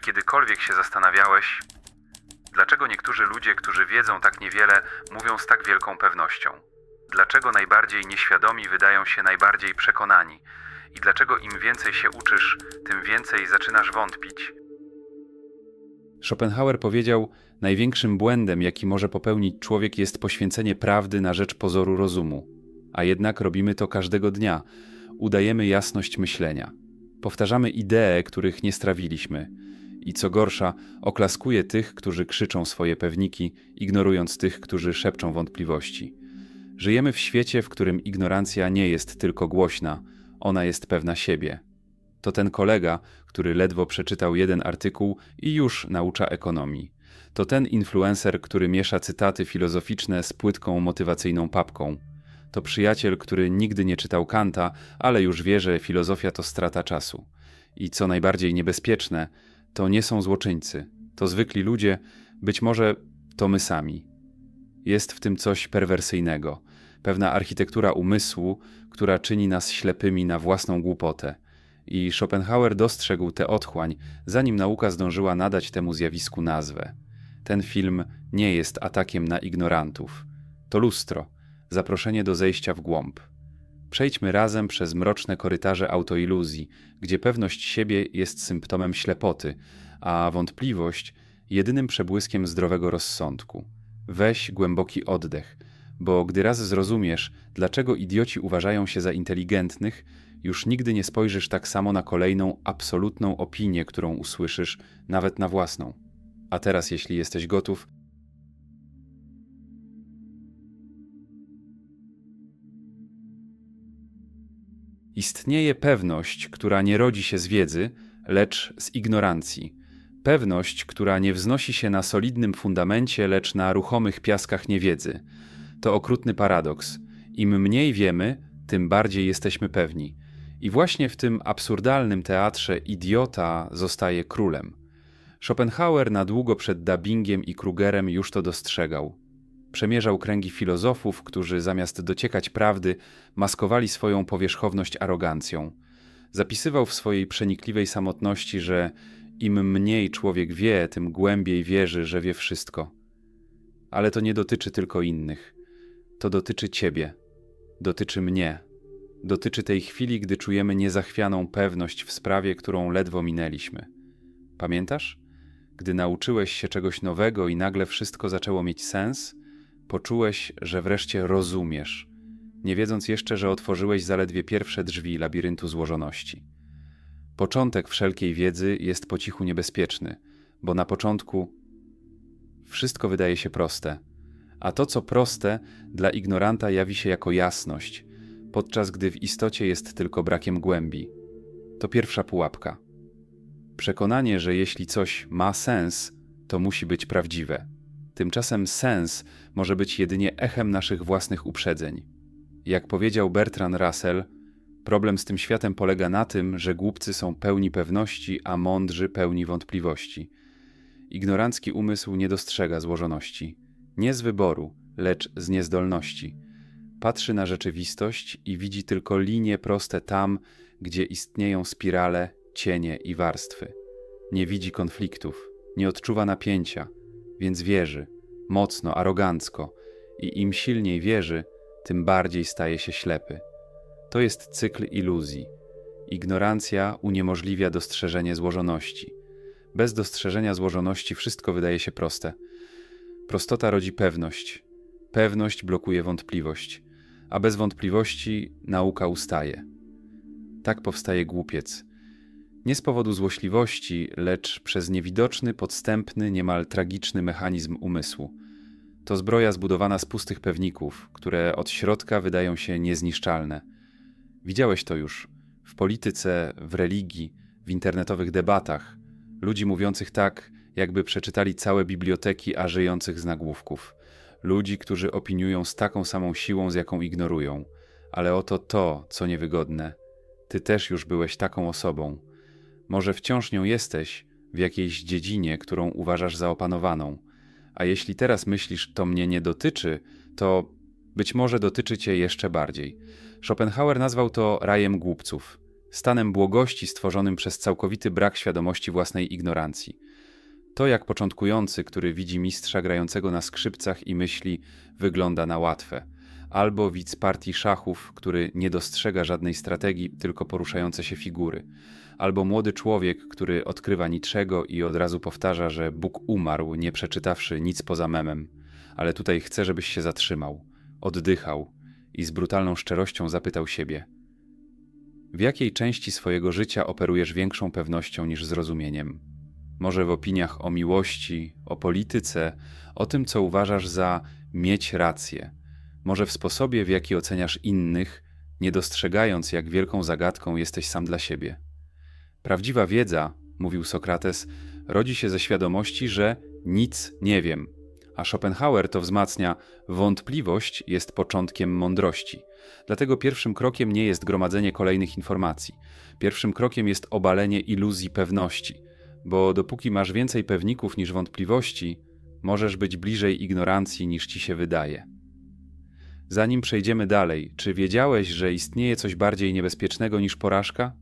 Czy kiedykolwiek się zastanawiałeś, dlaczego niektórzy ludzie, którzy wiedzą tak niewiele, mówią z tak wielką pewnością? Dlaczego najbardziej nieświadomi wydają się najbardziej przekonani? I dlaczego im więcej się uczysz, tym więcej zaczynasz wątpić? Schopenhauer powiedział: Największym błędem, jaki może popełnić człowiek, jest poświęcenie prawdy na rzecz pozoru rozumu. A jednak robimy to każdego dnia. Udajemy jasność myślenia. Powtarzamy idee, których nie strawiliśmy. I co gorsza, oklaskuje tych, którzy krzyczą swoje pewniki, ignorując tych, którzy szepczą wątpliwości. Żyjemy w świecie, w którym ignorancja nie jest tylko głośna, ona jest pewna siebie. To ten kolega, który ledwo przeczytał jeden artykuł i już naucza ekonomii. To ten influencer, który miesza cytaty filozoficzne z płytką motywacyjną papką. To przyjaciel, który nigdy nie czytał Kanta, ale już wie, że filozofia to strata czasu. I co najbardziej niebezpieczne, to nie są złoczyńcy. To zwykli ludzie, być może to my sami. Jest w tym coś perwersyjnego, pewna architektura umysłu, która czyni nas ślepymi na własną głupotę. I Schopenhauer dostrzegł tę otchłań, zanim nauka zdążyła nadać temu zjawisku nazwę. Ten film nie jest atakiem na ignorantów. To lustro, zaproszenie do zejścia w głąb. Przejdźmy razem przez mroczne korytarze autoiluzji, gdzie pewność siebie jest symptomem ślepoty, a wątpliwość jedynym przebłyskiem zdrowego rozsądku. Weź głęboki oddech, bo gdy raz zrozumiesz, dlaczego idioci uważają się za inteligentnych, już nigdy nie spojrzysz tak samo na kolejną absolutną opinię, którą usłyszysz, nawet na własną. A teraz, jeśli jesteś gotów, Istnieje pewność, która nie rodzi się z wiedzy, lecz z ignorancji. Pewność, która nie wznosi się na solidnym fundamencie, lecz na ruchomych piaskach niewiedzy. To okrutny paradoks. Im mniej wiemy, tym bardziej jesteśmy pewni. I właśnie w tym absurdalnym teatrze idiota zostaje królem. Schopenhauer na długo przed dubbingiem i Krugerem już to dostrzegał. Przemierzał kręgi filozofów, którzy zamiast dociekać prawdy, maskowali swoją powierzchowność arogancją. Zapisywał w swojej przenikliwej samotności, że im mniej człowiek wie, tym głębiej wierzy, że wie wszystko. Ale to nie dotyczy tylko innych. To dotyczy ciebie. Dotyczy mnie. Dotyczy tej chwili, gdy czujemy niezachwianą pewność w sprawie, którą ledwo minęliśmy. Pamiętasz? Gdy nauczyłeś się czegoś nowego i nagle wszystko zaczęło mieć sens, poczułeś, że wreszcie rozumiesz, nie wiedząc jeszcze, że otworzyłeś zaledwie pierwsze drzwi labiryntu złożoności. Początek wszelkiej wiedzy jest po cichu niebezpieczny, bo na początku wszystko wydaje się proste, a to, co proste, dla ignoranta jawi się jako jasność, podczas gdy w istocie jest tylko brakiem głębi. To pierwsza pułapka. Przekonanie, że jeśli coś ma sens, to musi być prawdziwe. Tymczasem sens może być jedynie echem naszych własnych uprzedzeń. Jak powiedział Bertrand Russell, problem z tym światem polega na tym, że głupcy są pełni pewności, a mądrzy pełni wątpliwości. Ignorancki umysł nie dostrzega złożoności, nie z wyboru, lecz z niezdolności. Patrzy na rzeczywistość i widzi tylko linie proste tam, gdzie istnieją spirale, cienie i warstwy. Nie widzi konfliktów, nie odczuwa napięcia, więc wierzy, mocno, arogancko, i im silniej wierzy, tym bardziej staje się ślepy. To jest cykl iluzji. Ignorancja uniemożliwia dostrzeżenie złożoności. Bez dostrzeżenia złożoności wszystko wydaje się proste. Prostota rodzi pewność. Pewność blokuje wątpliwość, a bez wątpliwości nauka ustaje. Tak powstaje głupiec. Nie z powodu złośliwości, lecz przez niewidoczny, podstępny, niemal tragiczny mechanizm umysłu. To zbroja zbudowana z pustych pewników, które od środka wydają się niezniszczalne. Widziałeś to już w polityce, w religii, w internetowych debatach, ludzi mówiących tak, jakby przeczytali całe biblioteki, a żyjących z nagłówków. Ludzi, którzy opiniują z taką samą siłą, z jaką ignorują. Ale oto to, co niewygodne. Ty też już byłeś taką osobą. Może wciąż nią jesteś w jakiejś dziedzinie, którą uważasz za opanowaną. A jeśli teraz myślisz, to mnie nie dotyczy, to być może dotyczy cię jeszcze bardziej. Schopenhauer nazwał to rajem głupców. stanem błogości stworzonym przez całkowity brak świadomości własnej ignorancji. To jak początkujący, który widzi mistrza grającego na skrzypcach i myśli, wygląda na łatwe, albo widz partii szachów, który nie dostrzega żadnej strategii, tylko poruszające się figury, albo młody człowiek, który odkrywa niczego i od razu powtarza, że Bóg umarł, nie przeczytawszy nic poza memem, ale tutaj chce, żebyś się zatrzymał, oddychał i z brutalną szczerością zapytał siebie: W jakiej części swojego życia operujesz większą pewnością niż zrozumieniem? Może w opiniach o miłości, o polityce, o tym, co uważasz za mieć rację, może w sposobie, w jaki oceniasz innych, nie dostrzegając, jak wielką zagadką jesteś sam dla siebie. Prawdziwa wiedza, mówił Sokrates, rodzi się ze świadomości, że nic nie wiem, a Schopenhauer to wzmacnia, wątpliwość jest początkiem mądrości. Dlatego pierwszym krokiem nie jest gromadzenie kolejnych informacji. Pierwszym krokiem jest obalenie iluzji pewności, bo dopóki masz więcej pewników niż wątpliwości, możesz być bliżej ignorancji niż ci się wydaje. Zanim przejdziemy dalej, czy wiedziałeś, że istnieje coś bardziej niebezpiecznego niż porażka?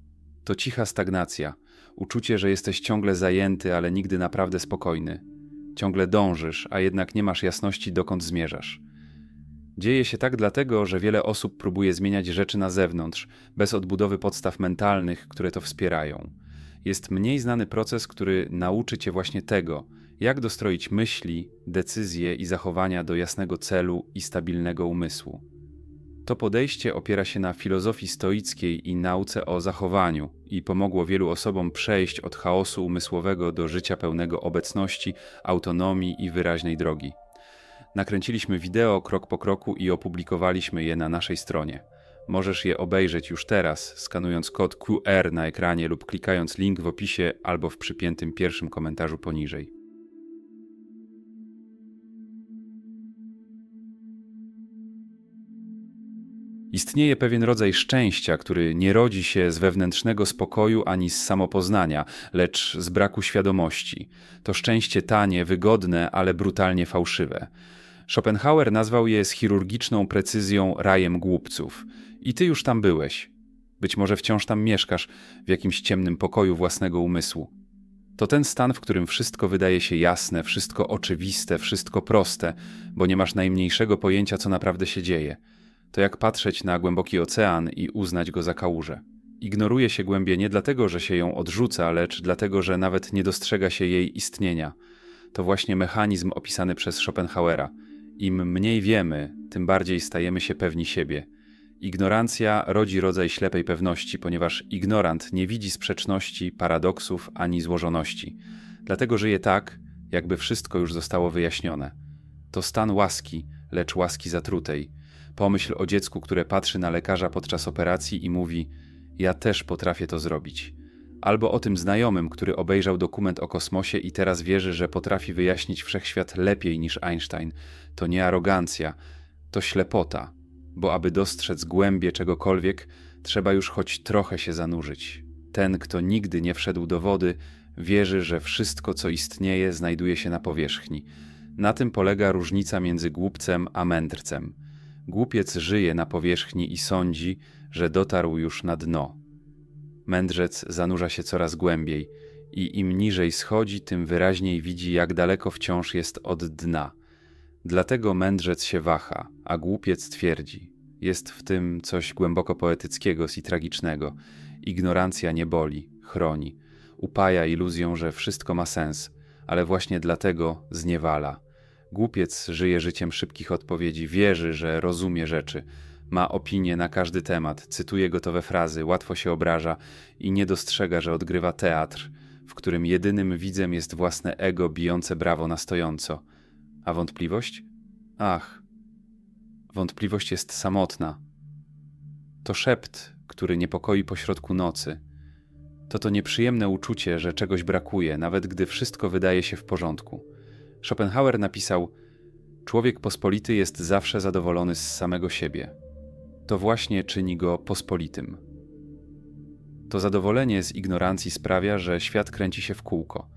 To cicha stagnacja, uczucie, że jesteś ciągle zajęty, ale nigdy naprawdę spokojny. Ciągle dążysz, a jednak nie masz jasności, dokąd zmierzasz. Dzieje się tak dlatego, że wiele osób próbuje zmieniać rzeczy na zewnątrz, bez odbudowy podstaw mentalnych, które to wspierają. Jest mniej znany proces, który nauczy cię właśnie tego, jak dostroić myśli, decyzje i zachowania do jasnego celu i stabilnego umysłu. To podejście opiera się na filozofii stoickiej i nauce o zachowaniu i pomogło wielu osobom przejść od chaosu umysłowego do życia pełnego obecności, autonomii i wyraźnej drogi. Nakręciliśmy wideo krok po kroku i opublikowaliśmy je na naszej stronie. Możesz je obejrzeć już teraz, skanując kod QR na ekranie lub klikając link w opisie albo w przypiętym pierwszym komentarzu poniżej. Istnieje pewien rodzaj szczęścia, który nie rodzi się z wewnętrznego spokoju ani z samopoznania, lecz z braku świadomości. To szczęście tanie, wygodne, ale brutalnie fałszywe. Schopenhauer nazwał je z chirurgiczną precyzją rajem głupców. I ty już tam byłeś. Być może wciąż tam mieszkasz, w jakimś ciemnym pokoju własnego umysłu. To ten stan, w którym wszystko wydaje się jasne, wszystko oczywiste, wszystko proste, bo nie masz najmniejszego pojęcia, co naprawdę się dzieje to jak patrzeć na głęboki ocean i uznać go za kałużę. Ignoruje się głębię nie dlatego, że się ją odrzuca, lecz dlatego, że nawet nie dostrzega się jej istnienia. To właśnie mechanizm opisany przez Schopenhauera. Im mniej wiemy, tym bardziej stajemy się pewni siebie. Ignorancja rodzi rodzaj ślepej pewności, ponieważ ignorant nie widzi sprzeczności, paradoksów ani złożoności. Dlatego żyje tak, jakby wszystko już zostało wyjaśnione. To stan łaski, lecz łaski zatrutej, Pomyśl o dziecku, które patrzy na lekarza podczas operacji i mówi: Ja też potrafię to zrobić. Albo o tym znajomym, który obejrzał dokument o kosmosie i teraz wierzy, że potrafi wyjaśnić wszechświat lepiej niż Einstein. To nie arogancja, to ślepota, bo aby dostrzec głębie czegokolwiek, trzeba już choć trochę się zanurzyć. Ten, kto nigdy nie wszedł do wody, wierzy, że wszystko, co istnieje, znajduje się na powierzchni. Na tym polega różnica między głupcem a mędrcem. Głupiec żyje na powierzchni i sądzi, że dotarł już na dno. Mędrzec zanurza się coraz głębiej i im niżej schodzi, tym wyraźniej widzi, jak daleko wciąż jest od dna. Dlatego mędrzec się waha, a głupiec twierdzi. Jest w tym coś głęboko poetyckiego i tragicznego. Ignorancja nie boli, chroni, upaja iluzją, że wszystko ma sens, ale właśnie dlatego zniewala Głupiec żyje życiem szybkich odpowiedzi, wierzy, że rozumie rzeczy, ma opinie na każdy temat, cytuje gotowe frazy, łatwo się obraża i nie dostrzega, że odgrywa teatr, w którym jedynym widzem jest własne ego bijące brawo na stojąco. A wątpliwość? Ach, wątpliwość jest samotna. To szept, który niepokoi pośrodku nocy. To to nieprzyjemne uczucie, że czegoś brakuje, nawet gdy wszystko wydaje się w porządku. Schopenhauer napisał: Człowiek pospolity jest zawsze zadowolony z samego siebie. To właśnie czyni go pospolitym. To zadowolenie z ignorancji sprawia, że świat kręci się w kółko.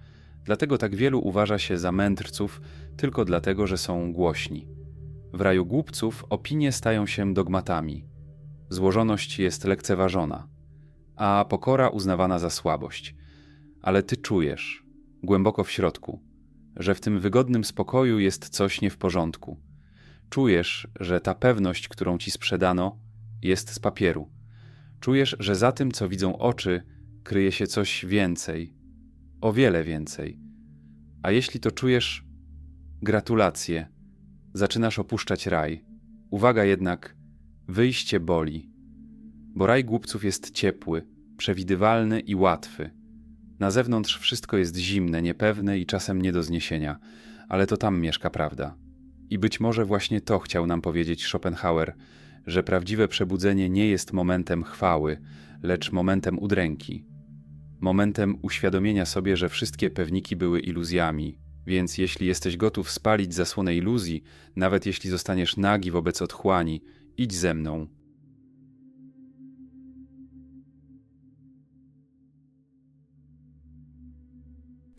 Dlatego tak wielu uważa się za mędrców tylko dlatego, że są głośni. W raju głupców opinie stają się dogmatami. Złożoność jest lekceważona. a pokora uznawana za słabość. Ale ty czujesz, głęboko w środku, że w tym wygodnym spokoju jest coś nie w porządku. Czujesz, że ta pewność, którą ci sprzedano, jest z papieru. Czujesz, że za tym, co widzą oczy, kryje się coś więcej, o wiele więcej. A jeśli to czujesz, gratulacje, zaczynasz opuszczać raj. Uwaga jednak, wyjście boli, bo raj głupców jest ciepły, przewidywalny i łatwy. Na zewnątrz wszystko jest zimne, niepewne i czasem nie do zniesienia, ale to tam mieszka prawda. I być może właśnie to chciał nam powiedzieć Schopenhauer, że prawdziwe przebudzenie nie jest momentem chwały, lecz momentem udręki. Momentem uświadomienia sobie, że wszystkie pewniki były iluzjami, więc jeśli jesteś gotów spalić zasłonę iluzji, nawet jeśli zostaniesz nagi wobec otchłani, idź ze mną.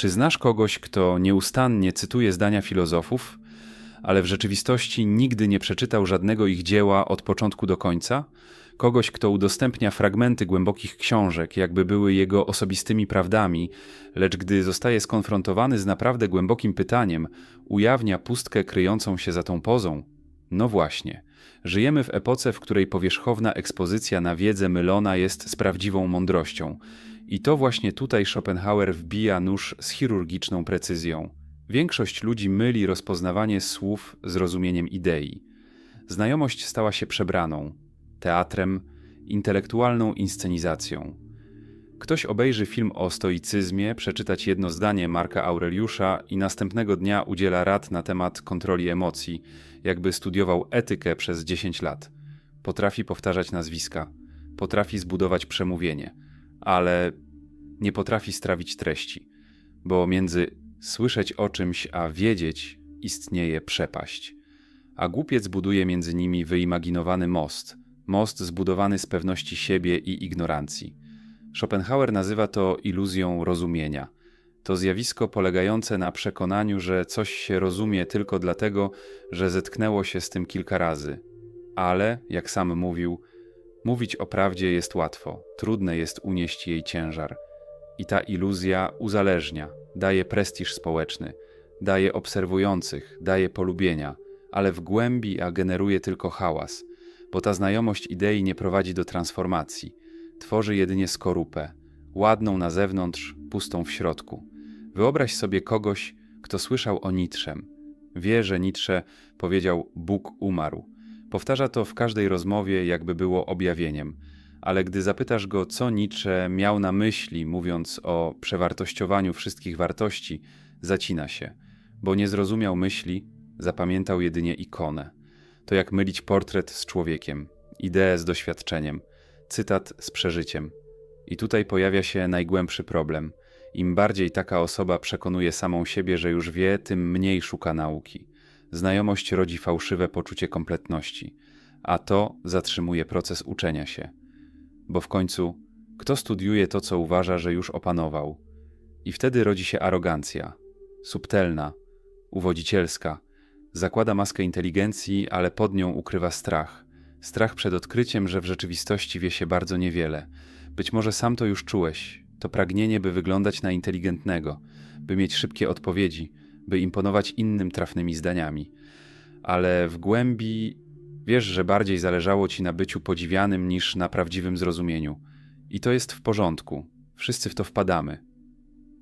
Czy znasz kogoś, kto nieustannie cytuje zdania filozofów, ale w rzeczywistości nigdy nie przeczytał żadnego ich dzieła od początku do końca? Kogoś, kto udostępnia fragmenty głębokich książek, jakby były jego osobistymi prawdami, lecz gdy zostaje skonfrontowany z naprawdę głębokim pytaniem, ujawnia pustkę kryjącą się za tą pozą? No właśnie. Żyjemy w epoce, w której powierzchowna ekspozycja na wiedzę mylona jest z prawdziwą mądrością. I to właśnie tutaj Schopenhauer wbija nóż z chirurgiczną precyzją. Większość ludzi myli rozpoznawanie słów z rozumieniem idei. Znajomość stała się przebraną, teatrem, intelektualną inscenizacją. Ktoś obejrzy film o stoicyzmie, przeczytać jedno zdanie Marka Aureliusza i następnego dnia udziela rad na temat kontroli emocji, jakby studiował etykę przez 10 lat. Potrafi powtarzać nazwiska, potrafi zbudować przemówienie, ale nie potrafi strawić treści, bo między słyszeć o czymś a wiedzieć istnieje przepaść. A głupiec buduje między nimi wyimaginowany most, most zbudowany z pewności siebie i ignorancji. Schopenhauer nazywa to iluzją rozumienia. To zjawisko polegające na przekonaniu, że coś się rozumie tylko dlatego, że zetknęło się z tym kilka razy. Ale, jak sam mówił, mówić o prawdzie jest łatwo, trudne jest unieść jej ciężar. I ta iluzja uzależnia, daje prestiż społeczny, daje obserwujących, daje polubienia, ale w głębi a generuje tylko hałas, bo ta znajomość idei nie prowadzi do transformacji, tworzy jedynie skorupę, ładną na zewnątrz, pustą w środku. Wyobraź sobie kogoś, kto słyszał o Nietzschem. Wie, że Nietzsche powiedział Bóg umarł. Powtarza to w każdej rozmowie, jakby było objawieniem. Ale gdy zapytasz go, co Nietzsche miał na myśli, mówiąc o przewartościowaniu wszystkich wartości, zacina się, bo nie zrozumiał myśli, zapamiętał jedynie ikonę. To jak mylić portret z człowiekiem, ideę z doświadczeniem, cytat z przeżyciem. I tutaj pojawia się najgłębszy problem. Im bardziej taka osoba przekonuje samą siebie, że już wie, tym mniej szuka nauki. Znajomość rodzi fałszywe poczucie kompletności, a to zatrzymuje proces uczenia się. Bo w końcu, kto studiuje to, co uważa, że już opanował? I wtedy rodzi się arogancja, subtelna, uwodzicielska. Zakłada maskę inteligencji, ale pod nią ukrywa strach. Strach przed odkryciem, że w rzeczywistości wie się bardzo niewiele. Być może sam to już czułeś. To pragnienie, by wyglądać na inteligentnego, by mieć szybkie odpowiedzi, by imponować innym trafnymi zdaniami. Ale w głębi wiesz, że bardziej zależało ci na byciu podziwianym niż na prawdziwym zrozumieniu. I to jest w porządku. Wszyscy w to wpadamy.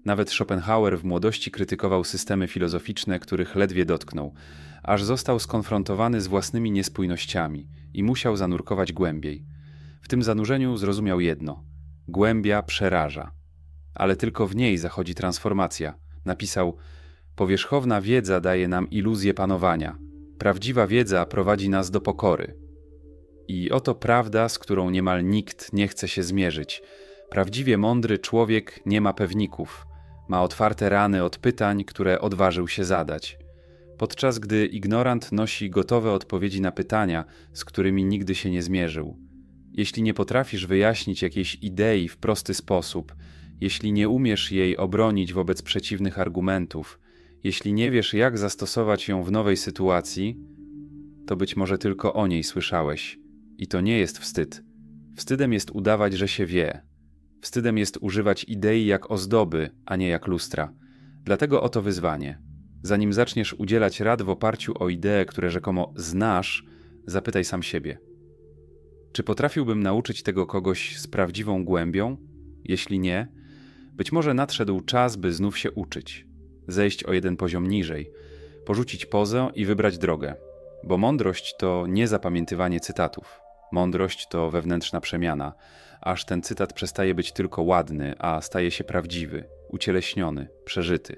Nawet Schopenhauer w młodości krytykował systemy filozoficzne, których ledwie dotknął, aż został skonfrontowany z własnymi niespójnościami i musiał zanurkować głębiej. W tym zanurzeniu zrozumiał jedno: głębia przeraża, ale tylko w niej zachodzi transformacja. Napisał: Powierzchowna wiedza daje nam iluzję panowania, prawdziwa wiedza prowadzi nas do pokory. I oto prawda, z którą niemal nikt nie chce się zmierzyć. Prawdziwie mądry człowiek nie ma pewników ma otwarte rany od pytań, które odważył się zadać. Podczas gdy ignorant nosi gotowe odpowiedzi na pytania, z którymi nigdy się nie zmierzył. Jeśli nie potrafisz wyjaśnić jakiejś idei w prosty sposób, jeśli nie umiesz jej obronić wobec przeciwnych argumentów, jeśli nie wiesz, jak zastosować ją w nowej sytuacji, to być może tylko o niej słyszałeś. I to nie jest wstyd. Wstydem jest udawać, że się wie, Wstydem jest używać idei jak ozdoby, a nie jak lustra. Dlatego oto wyzwanie. Zanim zaczniesz udzielać rad w oparciu o idee, które rzekomo znasz, zapytaj sam siebie: Czy potrafiłbym nauczyć tego kogoś z prawdziwą głębią? Jeśli nie, być może nadszedł czas, by znów się uczyć, zejść o jeden poziom niżej, porzucić pozę i wybrać drogę. Bo mądrość to nie zapamiętywanie cytatów. Mądrość to wewnętrzna przemiana, aż ten cytat przestaje być tylko ładny, a staje się prawdziwy, ucieleśniony, przeżyty.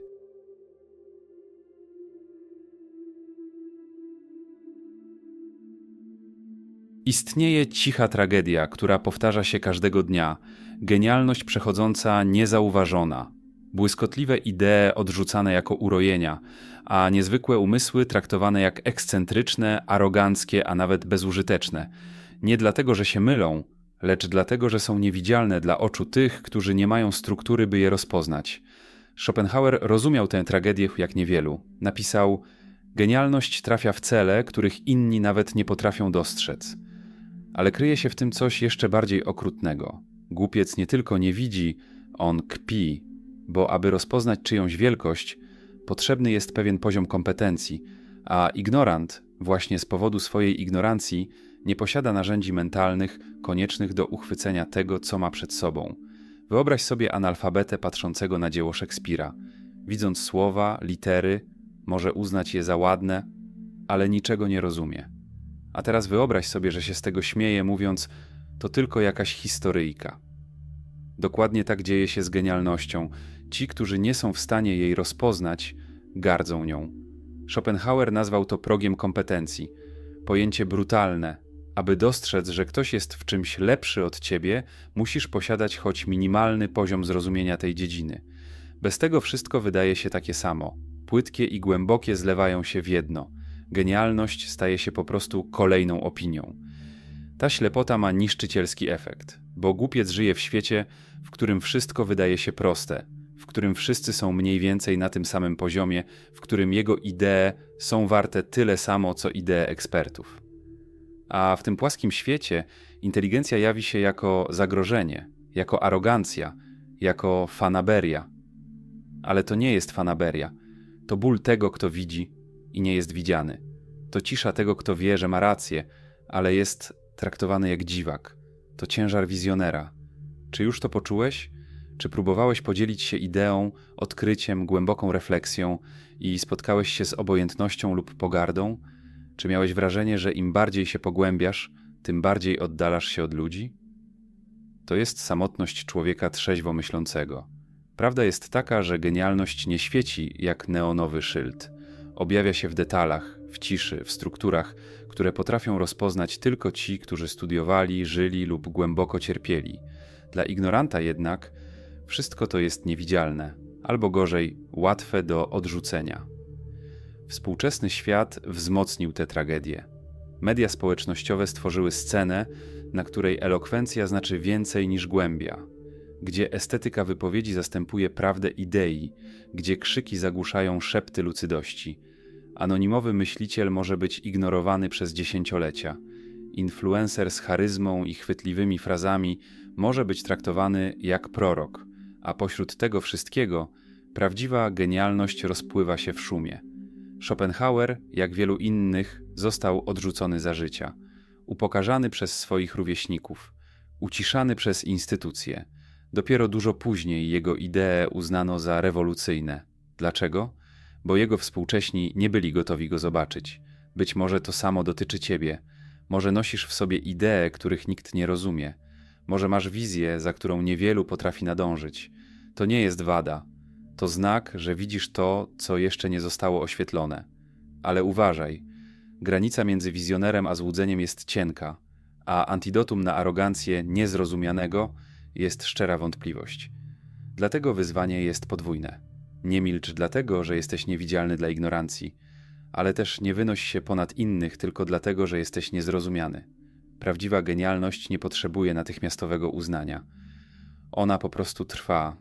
Istnieje cicha tragedia, która powtarza się każdego dnia, genialność przechodząca niezauważona, błyskotliwe idee odrzucane jako urojenia, a niezwykłe umysły traktowane jak ekscentryczne, aroganckie, a nawet bezużyteczne. Nie dlatego, że się mylą, lecz dlatego, że są niewidzialne dla oczu tych, którzy nie mają struktury, by je rozpoznać. Schopenhauer rozumiał tę tragedię jak niewielu. Napisał: Genialność trafia w cele, których inni nawet nie potrafią dostrzec. Ale kryje się w tym coś jeszcze bardziej okrutnego. Głupiec nie tylko nie widzi, on kpi, bo aby rozpoznać czyjąś wielkość, potrzebny jest pewien poziom kompetencji, a ignorant, właśnie z powodu swojej ignorancji, nie posiada narzędzi mentalnych koniecznych do uchwycenia tego, co ma przed sobą. Wyobraź sobie analfabetę patrzącego na dzieło Szekspira. Widząc słowa, litery, może uznać je za ładne, ale niczego nie rozumie. A teraz wyobraź sobie, że się z tego śmieje, mówiąc: To tylko jakaś historyjka. Dokładnie tak dzieje się z genialnością. Ci, którzy nie są w stanie jej rozpoznać, gardzą nią. Schopenhauer nazwał to progiem kompetencji. Pojęcie brutalne. Aby dostrzec, że ktoś jest w czymś lepszy od ciebie, musisz posiadać choć minimalny poziom zrozumienia tej dziedziny. Bez tego wszystko wydaje się takie samo. Płytkie i głębokie zlewają się w jedno. Genialność staje się po prostu kolejną opinią. Ta ślepota ma niszczycielski efekt, bo głupiec żyje w świecie, w którym wszystko wydaje się proste, w którym wszyscy są mniej więcej na tym samym poziomie, w którym jego idee są warte tyle samo, co idee ekspertów. A w tym płaskim świecie inteligencja jawi się jako zagrożenie, jako arogancja, jako fanaberia. Ale to nie jest fanaberia. To ból tego, kto widzi i nie jest widziany. To cisza tego, kto wie, że ma rację, ale jest traktowany jak dziwak. To ciężar wizjonera. Czy już to poczułeś? Czy próbowałeś podzielić się ideą, odkryciem, głęboką refleksją i spotkałeś się z obojętnością lub pogardą? Czy miałeś wrażenie, że im bardziej się pogłębiasz, tym bardziej oddalasz się od ludzi? To jest samotność człowieka trzeźwo myślącego. Prawda jest taka, że genialność nie świeci jak neonowy szyld. Objawia się w detalach, w ciszy, w strukturach, które potrafią rozpoznać tylko ci, którzy studiowali, żyli lub głęboko cierpieli. Dla ignoranta jednak wszystko to jest niewidzialne, albo gorzej, łatwe do odrzucenia. Współczesny świat wzmocnił tę tragedię. Media społecznościowe stworzyły scenę, na której elokwencja znaczy więcej niż głębia, gdzie estetyka wypowiedzi zastępuje prawdę idei, gdzie krzyki zagłuszają szepty lucydości. Anonimowy myśliciel może być ignorowany przez dziesięciolecia. Influencer z charyzmą i chwytliwymi frazami może być traktowany jak prorok, a pośród tego wszystkiego prawdziwa genialność rozpływa się w szumie. Schopenhauer, jak wielu innych, został odrzucony za życia, upokarzany przez swoich rówieśników, uciszany przez instytucje. Dopiero dużo później jego idee uznano za rewolucyjne. Dlaczego? Bo jego współcześni nie byli gotowi go zobaczyć. Być może to samo dotyczy ciebie. Może nosisz w sobie idee, których nikt nie rozumie. Może masz wizję, za którą niewielu potrafi nadążyć. To nie jest wada, to znak, że widzisz to, co jeszcze nie zostało oświetlone. Ale uważaj, granica między wizjonerem a złudzeniem jest cienka, a antidotum na arogancję niezrozumianego jest szczera wątpliwość. Dlatego wyzwanie jest podwójne. Nie milcz dlatego, że jesteś niewidzialny dla ignorancji, ale też nie wynoś się ponad innych tylko dlatego, że jesteś niezrozumiany. Prawdziwa genialność nie potrzebuje natychmiastowego uznania. Ona po prostu trwa,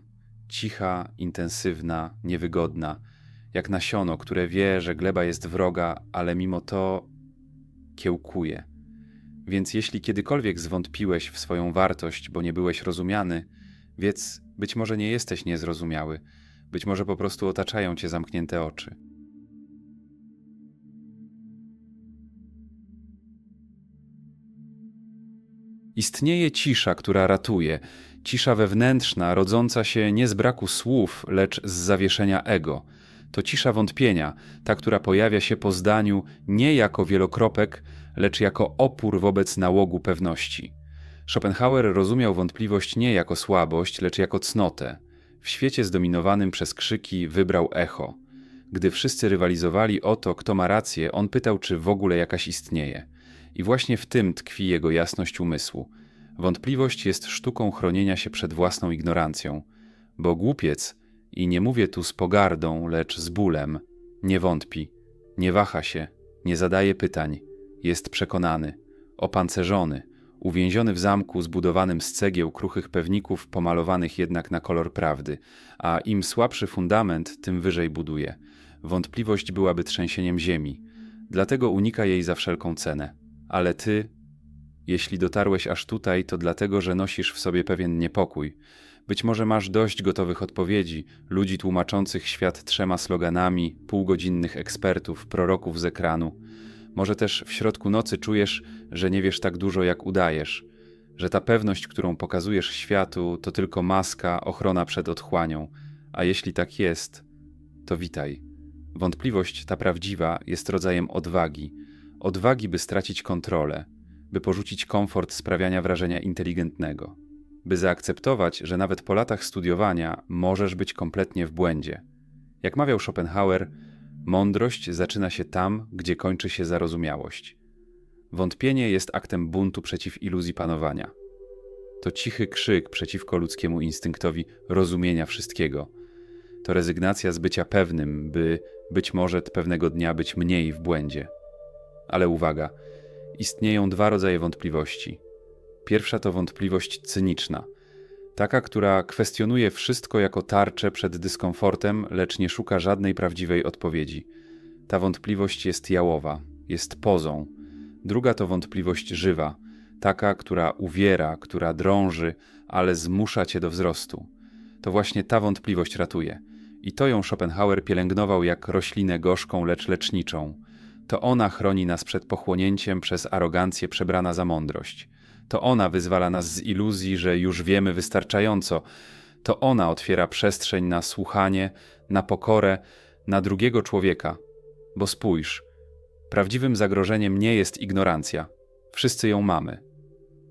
cicha, intensywna, niewygodna, jak nasiono, które wie, że gleba jest wroga, ale mimo to kiełkuje. Więc jeśli kiedykolwiek zwątpiłeś w swoją wartość, bo nie byłeś rozumiany, Wiedz, być może nie jesteś niezrozumiały, być może po prostu otaczają cię zamknięte oczy. Istnieje cisza, która ratuje, cisza wewnętrzna, rodząca się nie z braku słów, lecz z zawieszenia ego. To cisza wątpienia, ta, która pojawia się po zdaniu nie jako wielokropek, lecz jako opór wobec nałogu pewności. Schopenhauer rozumiał wątpliwość nie jako słabość, lecz jako cnotę. W świecie zdominowanym przez krzyki wybrał echo. Gdy wszyscy rywalizowali o to, kto ma rację, on pytał, czy w ogóle jakaś istnieje. I właśnie w tym tkwi jego jasność umysłu. Wątpliwość jest sztuką chronienia się przed własną ignorancją, bo głupiec, i nie mówię tu z pogardą, lecz z bólem, nie wątpi, nie waha się, nie zadaje pytań, jest przekonany, opancerzony, uwięziony w zamku zbudowanym z cegieł kruchych pewników, pomalowanych jednak na kolor prawdy, a im słabszy fundament, tym wyżej buduje. Wątpliwość byłaby trzęsieniem ziemi, dlatego unika jej za wszelką cenę. Ale ty, jeśli dotarłeś aż tutaj, to dlatego, że nosisz w sobie pewien niepokój. Być może masz dość gotowych odpowiedzi, ludzi tłumaczących świat trzema sloganami, półgodzinnych ekspertów, proroków z ekranu. Może też w środku nocy czujesz, że nie wiesz tak dużo, jak udajesz, że ta pewność, którą pokazujesz światu, to tylko maska, ochrona przed otchłanią. A jeśli tak jest, to witaj. Wątpliwość ta prawdziwa jest rodzajem odwagi odwagi, by stracić kontrolę, by porzucić komfort sprawiania wrażenia inteligentnego, by zaakceptować, że nawet po latach studiowania możesz być kompletnie w błędzie. Jak mawiał Schopenhauer, mądrość zaczyna się tam, gdzie kończy się zarozumiałość. Wątpienie jest aktem buntu przeciw iluzji panowania. To cichy krzyk przeciwko ludzkiemu instynktowi rozumienia wszystkiego. To rezygnacja z bycia pewnym, by być może pewnego dnia być mniej w błędzie. Ale uwaga, istnieją dwa rodzaje wątpliwości. Pierwsza to wątpliwość cyniczna, taka, która kwestionuje wszystko jako tarczę przed dyskomfortem, lecz nie szuka żadnej prawdziwej odpowiedzi. Ta wątpliwość jest jałowa, jest pozą. Druga to wątpliwość żywa, taka, która uwiera, która drąży, ale zmusza cię do wzrostu. To właśnie ta wątpliwość ratuje. I to ją Schopenhauer pielęgnował jak roślinę gorzką, lecz leczniczą. To ona chroni nas przed pochłonięciem przez arogancję przebrana za mądrość. To ona wyzwala nas z iluzji, że już wiemy wystarczająco. To ona otwiera przestrzeń na słuchanie, na pokorę, na drugiego człowieka. Bo spójrz, prawdziwym zagrożeniem nie jest ignorancja. Wszyscy ją mamy.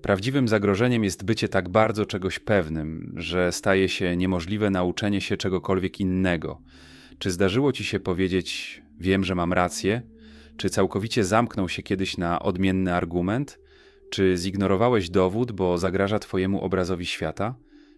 Prawdziwym zagrożeniem jest bycie tak bardzo czegoś pewnym, że staje się niemożliwe nauczenie się czegokolwiek innego. Czy zdarzyło ci się powiedzieć: Wiem, że mam rację, czy całkowicie zamknął się kiedyś na odmienny argument? Czy zignorowałeś dowód, bo zagraża Twojemu obrazowi świata?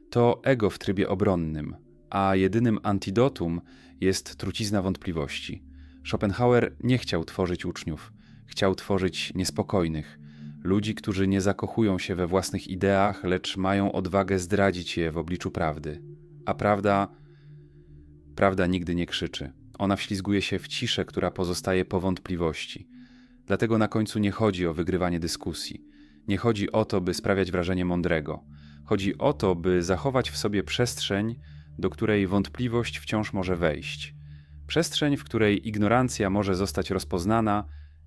To ego w trybie obronnym, a jedynym antidotum jest trucizna wątpliwości. Schopenhauer nie chciał tworzyć uczniów, chciał tworzyć niespokojnych, ludzi, którzy nie zakochują się we własnych ideach, lecz mają odwagę zdradzić je w obliczu prawdy. A prawda, prawda nigdy nie krzyczy. Ona wślizguje się w ciszę, która pozostaje po wątpliwości. Dlatego na końcu nie chodzi o wygrywanie dyskusji. Nie chodzi o to, by sprawiać wrażenie mądrego. Chodzi o to, by zachować w sobie przestrzeń, do której wątpliwość wciąż może wejść. Przestrzeń, w której ignorancja może zostać rozpoznana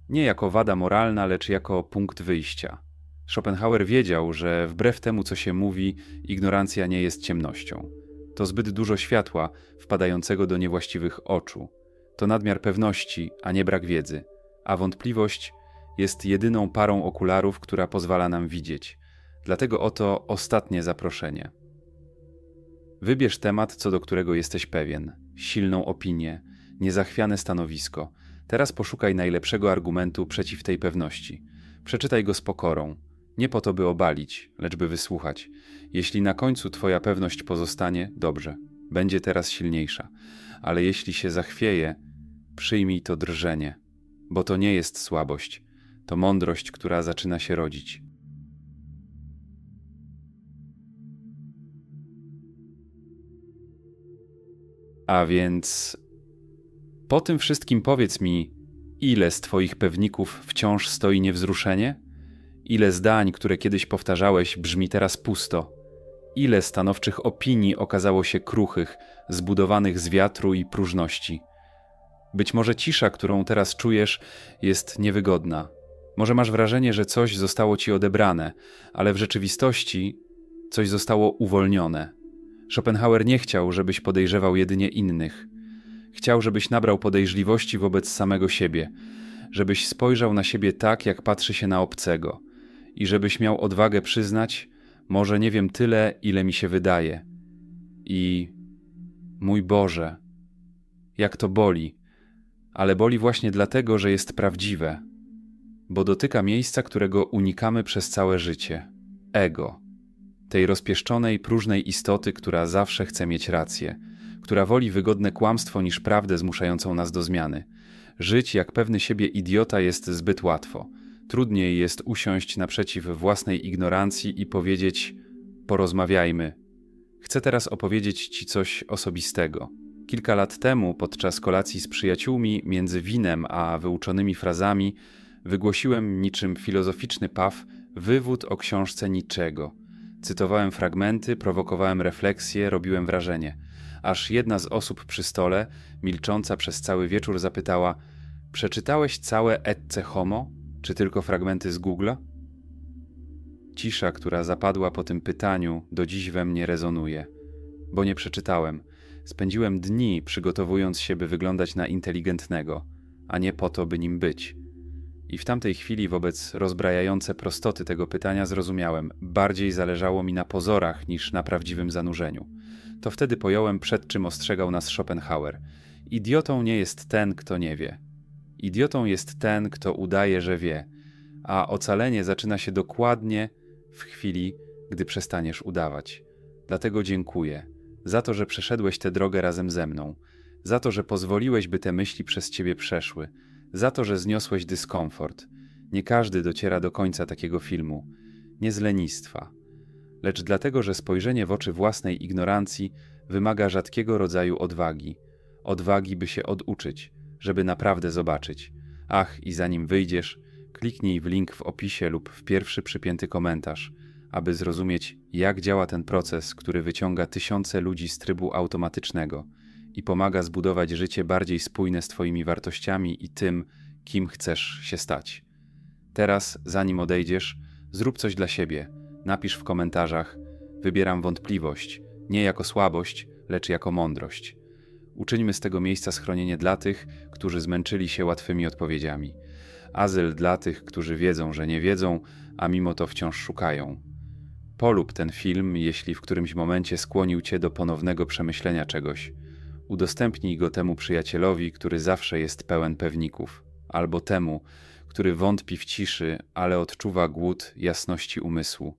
nie jako wada moralna, lecz jako punkt wyjścia. Schopenhauer wiedział, że wbrew temu, co się mówi, ignorancja nie jest ciemnością. To zbyt dużo światła wpadającego do niewłaściwych oczu. To nadmiar pewności, a nie brak wiedzy. A wątpliwość jest jedyną parą okularów, która pozwala nam widzieć. Dlatego oto ostatnie zaproszenie. Wybierz temat, co do którego jesteś pewien, silną opinię, niezachwiane stanowisko. Teraz poszukaj najlepszego argumentu przeciw tej pewności. Przeczytaj go z pokorą, nie po to, by obalić, lecz by wysłuchać. Jeśli na końcu Twoja pewność pozostanie, dobrze, będzie teraz silniejsza, ale jeśli się zachwieje, przyjmij to drżenie, bo to nie jest słabość, to mądrość, która zaczyna się rodzić. A więc po tym wszystkim powiedz mi, ile z Twoich pewników wciąż stoi niewzruszenie? Ile zdań, które kiedyś powtarzałeś, brzmi teraz pusto? ile stanowczych opinii okazało się kruchych, zbudowanych z wiatru i próżności. Być może cisza, którą teraz czujesz, jest niewygodna. Może masz wrażenie, że coś zostało ci odebrane, ale w rzeczywistości coś zostało uwolnione. Schopenhauer nie chciał, żebyś podejrzewał jedynie innych. Chciał, żebyś nabrał podejrzliwości wobec samego siebie, żebyś spojrzał na siebie tak, jak patrzy się na obcego, i żebyś miał odwagę przyznać, może nie wiem tyle, ile mi się wydaje. I mój Boże, jak to boli, ale boli właśnie dlatego, że jest prawdziwe, bo dotyka miejsca, którego unikamy przez całe życie ego, tej rozpieszczonej, próżnej istoty, która zawsze chce mieć rację, która woli wygodne kłamstwo niż prawdę zmuszającą nas do zmiany. Żyć jak pewny siebie idiota jest zbyt łatwo. Trudniej jest usiąść naprzeciw własnej ignorancji i powiedzieć: Porozmawiajmy. Chcę teraz opowiedzieć Ci coś osobistego. Kilka lat temu, podczas kolacji z przyjaciółmi, między winem a wyuczonymi frazami, wygłosiłem niczym filozoficzny paw wywód o książce niczego. Cytowałem fragmenty, prowokowałem refleksje, robiłem wrażenie. Aż jedna z osób przy stole, milcząca przez cały wieczór, zapytała: Przeczytałeś całe Etce Homo, czy tylko fragmenty z Google'a? Cisza, która zapadła po tym pytaniu, do dziś we mnie rezonuje, bo nie przeczytałem. Spędziłem dni przygotowując się, by wyglądać na inteligentnego, a nie po to, by nim być. I w tamtej chwili, wobec rozbrajające prostoty tego pytania, zrozumiałem, bardziej zależało mi na pozorach niż na prawdziwym zanurzeniu. To wtedy pojąłem, przed czym ostrzegał nas Schopenhauer. Idiotą nie jest ten, kto nie wie. Idiotą jest ten, kto udaje, że wie, a ocalenie zaczyna się dokładnie w chwili, gdy przestaniesz udawać. Dlatego dziękuję za to, że przeszedłeś tę drogę razem ze mną, za to, że pozwoliłeś, by te myśli przez ciebie przeszły, za to, że zniosłeś dyskomfort. Nie każdy dociera do końca takiego filmu, nie z lenistwa, lecz dlatego, że spojrzenie w oczy własnej ignorancji wymaga rzadkiego rodzaju odwagi odwagi, by się oduczyć, żeby naprawdę zobaczyć. Ach, i zanim wyjdziesz, kliknij w link w opisie lub w pierwszy przypięty komentarz, aby zrozumieć, jak działa ten proces, który wyciąga tysiące ludzi z trybu automatycznego i pomaga zbudować życie bardziej spójne z Twoimi wartościami i tym, kim chcesz się stać. Teraz, zanim odejdziesz, zrób coś dla siebie. Napisz w komentarzach: Wybieram wątpliwość, nie jako słabość, lecz jako mądrość. Uczyńmy z tego miejsca schronienie dla tych, którzy zmęczyli się łatwymi odpowiedziami. Azyl dla tych, którzy wiedzą, że nie wiedzą, a mimo to wciąż szukają. Polub ten film, jeśli w którymś momencie skłonił cię do ponownego przemyślenia czegoś. Udostępnij go temu przyjacielowi, który zawsze jest pełen pewników, albo temu, który wątpi w ciszy, ale odczuwa głód jasności umysłu.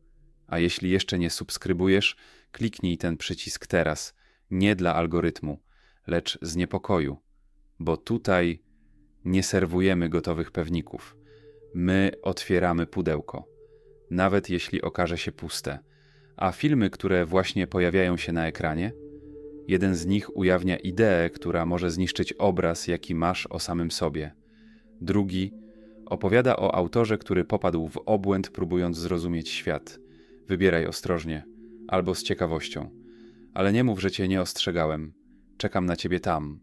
A jeśli jeszcze nie subskrybujesz, kliknij ten przycisk teraz, nie dla algorytmu, lecz z niepokoju, bo tutaj nie serwujemy gotowych pewników. My otwieramy pudełko, nawet jeśli okaże się puste. A filmy, które właśnie pojawiają się na ekranie, jeden z nich ujawnia ideę, która może zniszczyć obraz, jaki masz o samym sobie. Drugi opowiada o autorze, który popadł w obłęd, próbując zrozumieć świat. Wybieraj ostrożnie, albo z ciekawością. Ale nie mów, że cię nie ostrzegałem. Czekam na ciebie tam,